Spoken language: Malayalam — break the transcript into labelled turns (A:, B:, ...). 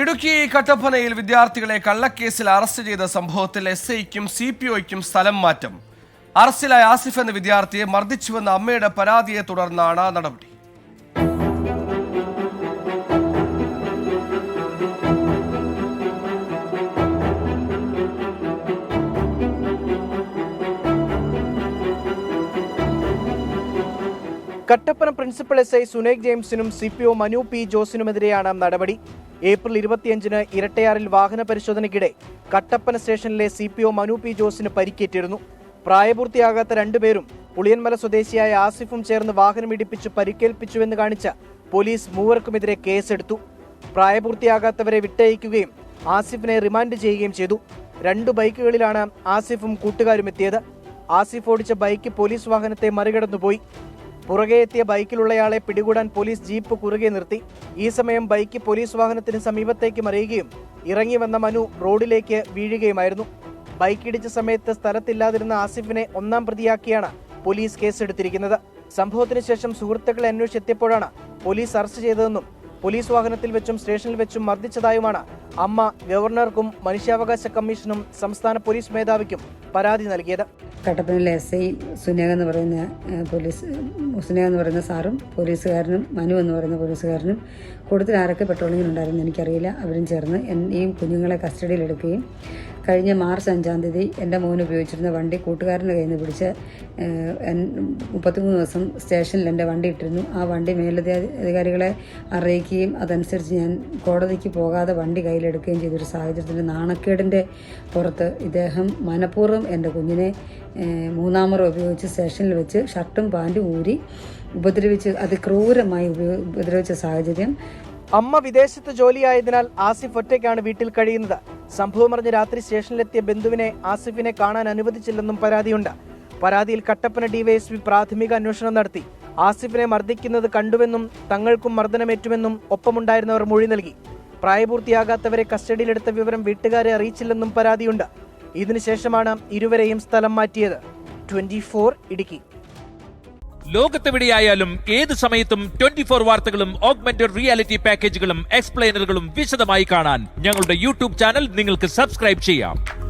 A: ഇടുക്കി കട്ടപ്പനയിൽ വിദ്യാർത്ഥികളെ കള്ളക്കേസിൽ അറസ്റ്റ് ചെയ്ത സംഭവത്തിൽ എസ് ഐക്കും സി പി ഒയ്ക്കും സ്ഥലം മാറ്റം. അറസ്റ്റിലായ ആസിഫ് എന്ന വിദ്യാർത്ഥിയെ മർദ്ദിച്ചുവെന്ന അമ്മയുടെ പരാതിയെ തുടർന്നാണ് നടപടി.
B: Kattappana principal S I Sunek ജെയിംസിനും C P O Manu P ജോസിനുമെതിരെയാണ് നടപടി. ഏപ്രിൽ ഇരുപത്തിയഞ്ചിന് ഇരട്ടയാറിൽ വാഹന പരിശോധനയ്ക്കിടെ കട്ടപ്പന സ്റ്റേഷനിലെ C P O Manu P ജോസിന് പരിക്കേറ്റിരുന്നു. പ്രായപൂർത്തിയാകാത്ത രണ്ടുപേരും പുളിയൻമല സ്വദേശിയായ ആസിഫും ചേർന്ന് വാഹനം വാഹനമിടിപ്പിച്ച് പരിക്കേൽപ്പിച്ചുവെന്ന് കാണിച്ച പോലീസ് മൂവർക്കുമെതിരെ കേസെടുത്തു. പ്രായപൂർത്തിയാകാത്തവരെ വിട്ടയക്കുകയും ആസിഫിനെ റിമാൻഡ് ചെയ്യുകയും ചെയ്തു. രണ്ട് ബൈക്കുകളിലാണ് ആസിഫും കൂട്ടുകാരും എത്തിയത് ആസിഫ് ഓടിച്ച ബൈക്ക് പോലീസ് വാഹനത്തെ മറികടന്നുപോയി. പുറകെ എത്തിയ ബൈക്കിലുള്ളയാളെ പിടികൂടാൻ പോലീസ് ജീപ്പ് കുറുകെ നിർത്തി. ഈ സമയം ബൈക്ക് പോലീസ് വാഹനത്തിന് സമീപത്തേക്ക് മറിയുകയും ഇറങ്ങി വന്ന മനു റോഡിലേക്ക് വീഴുകയുമായിരുന്നു. ബൈക്ക് ഇടിച്ച സമയത്ത് സ്ഥലത്തില്ലാതിരുന്ന ആസിഫിനെ ഒന്നാം പ്രതിയാക്കിയാണ് പോലീസ് കേസെടുത്തിരിക്കുന്നത്. സംഭവത്തിന് ശേഷം സുഹൃത്തുക്കളെ അന്വേഷിച്ചെത്തിയപ്പോഴാണ് പോലീസ് അറസ്റ്റ് ചെയ്തതെന്നും പോലീസ് വാഹനത്തിൽ വെച്ചും സ്റ്റേഷനിൽ വെച്ചും മർദ്ദിച്ചതായുമാണ് അമ്മ ഗവർണർക്കും മനുഷ്യാവകാശ കമ്മീഷനും സംസ്ഥാന പോലീസ് മേധാവിക്കും പരാതി നൽകിയത്.
C: കട്ടപ്പനയിലെ എസ് ഐ സുനേഹ എന്ന് പറയുന്ന പോലീസ് സുനേഹ എന്ന് പറയുന്ന സാറും പോലീസുകാരനും മനു എന്ന് പറയുന്ന പോലീസുകാരനും കൂടുതൽ ആരൊക്കെ പെട്രോളിങ്ങിനുണ്ടായിരുന്നു എനിക്കറിയില്ല. അവരും ചേർന്ന് എന്നെയും കുഞ്ഞുങ്ങളെ കസ്റ്റഡിയിലെടുക്കുകയും കഴിഞ്ഞ മാർച്ച് അഞ്ചാം തീയതി എന്റെ മോൻ ഉപയോഗിച്ചിരുന്ന വണ്ടി കൂട്ടുകാരന്റെ കയ്യിൽ നിന്ന് പിടിച്ച് മുപ്പത്തിമൂന്ന് ദിവസം സ്റ്റേഷനിൽ എന്റെ വണ്ടി ഇട്ടിരുന്നു. ആ വണ്ടി മേലധികാരികളെ അറിയിക്കുകയും അതനുസരിച്ച് ഞാൻ കോടതിക്ക് പോകാതെ വണ്ടി കയ്യിലെടുക്കുകയും ചെയ്തൊരു സാഹചര്യത്തിൽ നാണക്കേടിന്റെ പുറത്ത് ഇദ്ദേഹം മനഃപൂർവം എന്റെ കുഞ്ഞിനെ മൂന്നാമറ ഉപയോഗിച്ച് സ്റ്റേഷനിൽ വെച്ച് ഷർട്ടും പാന്റും ഊരി ഉപദ്രവിച്ച് അതിക്രൂരമായി ഉപദ്രവിച്ച സാഹചര്യം.
B: അമ്മ വിദേശത്ത് ജോലിയായതിനാൽ ആസിഫ് ഒറ്റയ്ക്കാണ് വീട്ടിൽ കഴിയുന്നത്. സംഭവമറിഞ്ഞ് രാത്രി സ്റ്റേഷനിലെത്തിയ ബന്ധുവിനെ ആസിഫിനെ കാണാൻ അനുവദിച്ചില്ലെന്നും പരാതിയുണ്ട്. പരാതിയിൽ കട്ടപ്പന ഡിവൈഎസ്പി പ്രാഥമിക അന്വേഷണം നടത്തി. ആസിഫിനെ മർദ്ദിക്കുന്നത് കണ്ടുവെന്നും തങ്ങൾക്കും മർദ്ദനമേറ്റുമെന്നും ഒപ്പമുണ്ടായിരുന്നവർ മൊഴി നൽകി. പ്രായപൂർത്തിയാകാത്തവരെ കസ്റ്റഡിയിലെടുത്ത വിവരം വീട്ടുകാരെ അറിയിച്ചില്ലെന്നും പരാതിയുണ്ട്. ഇതിനുശേഷമാണ് ഇരുവരെയും സ്ഥലം മാറ്റിയത്. Twenty four Idukki.
D: ലോകത്തെവിടെയായാലും ഏത് സമയത്തും ട്വന്റി ഫോർ വാർത്തകളും ഓഗ്മെന്റഡ് റിയാലിറ്റി പാക്കേജുകളും എക്സ്പ്ലെയിനറുകളും വിശദമായി കാണാൻ ഞങ്ങളുടെ യൂട്യൂബ് ചാനൽ നിങ്ങൾക്ക് സബ്സ്ക്രൈബ് ചെയ്യാം.